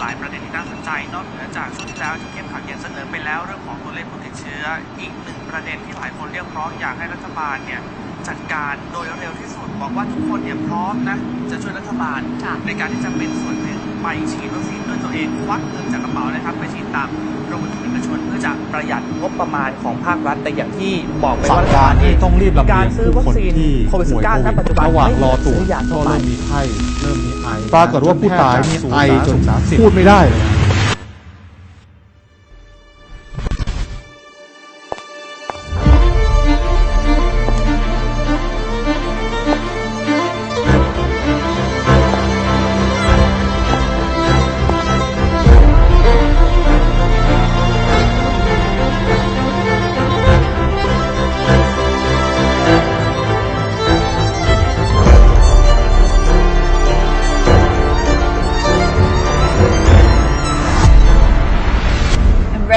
หลายประเด็นที่น่าสนใจนอกเหนือจากสุดแล้วที่เข้มขัดเกีเสนอไปแล้วเรื่องของตัวเลขผู้ติดเชื้อ อีกหนึ่งประเด็นที่หลายคนเรียกร้องอยากให้รัฐบาลเนี่ยจัดการโดยเร็วที่สุดบอกว่าทุกคนเนี่ยพร้อมนะจะช่วยรัฐบาลในการที่จะเป็นส่วนหนึ่ง ไปฉีดวัคซีนด้วยตัวเองควักเงินจากกระเป๋านะครับ ไปฉีดตามโรงพยาบาลเอกชนเพื่อจะประหยัดงบประมาณของภาครัฐแต่อย่างที่บอกไปสั่ว่างรัฐกาบารลให้เองต้องรีบลำการเลียงซื้อผู้วัคนคซีนที่โควิดป่วย19ณปัจจุบันระหว่างรอตรวจไม่มีซื้อยาก็ทั่วไปเริ่มมีไข้เริ่มมีไอปรากฏว่าผู้ตายนี่ไอจนพูดไม่ได้เลย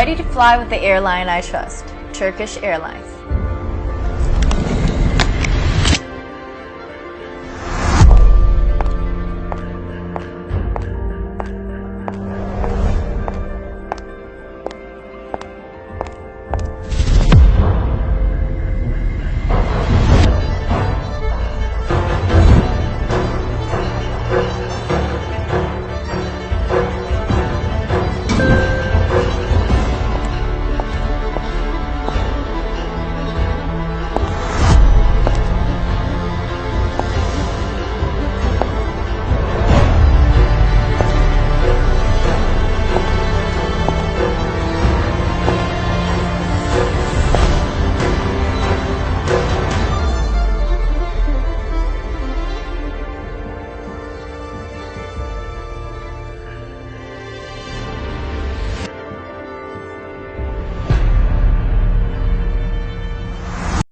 ready to fly with the airline I trust, Turkish Airlines.